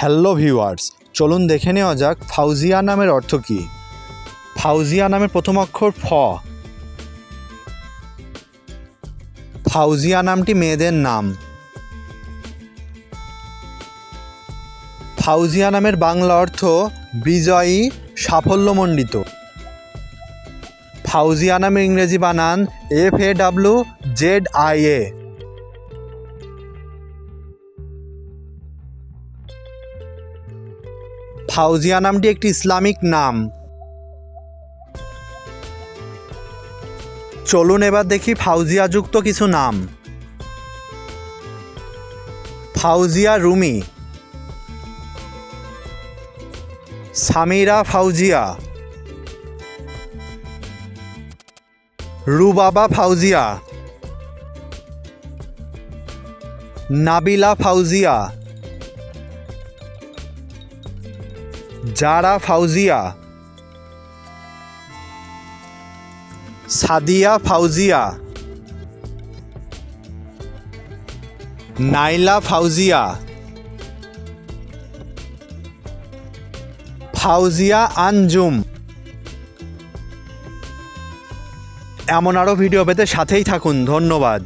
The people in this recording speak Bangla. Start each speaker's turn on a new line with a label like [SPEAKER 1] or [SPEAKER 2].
[SPEAKER 1] হ্যালো ভিউয়ার্স, চলুন দেখে নেওয়া যাক ফাউজিয়া নামের অর্থ কী। ফাউজিয়া নামের প্রথম অক্ষর ফ। ফাউজিয়া নামটি মেয়েদের নাম। ফাউজিয়া নামের বাংলা অর্থ বিজয়ী সাফল্যমণ্ডিত। ফাউজিয়া নামের ইংরেজি বানান F A W Z I A. Fauzia নামটি একটি ইসলামিক নাম। চলুন এবার দেখি ফাউজিয়া যুক্ত কিছু নাম। ফাউজিয়া রুমি। সামিরা ফাউজিয়া। রুবাবা ফাউজিয়া। নাবিলা ফাউজিয়া। জারা ফাউজিয়া। সাদিয়া ফাউজিয়া। নাইলা ফাউজিয়া। ফাউজিয়া আঞ্জুম এমন আরও ভিডিও পেতে সাথেই থাকুন। ধন্যবাদ।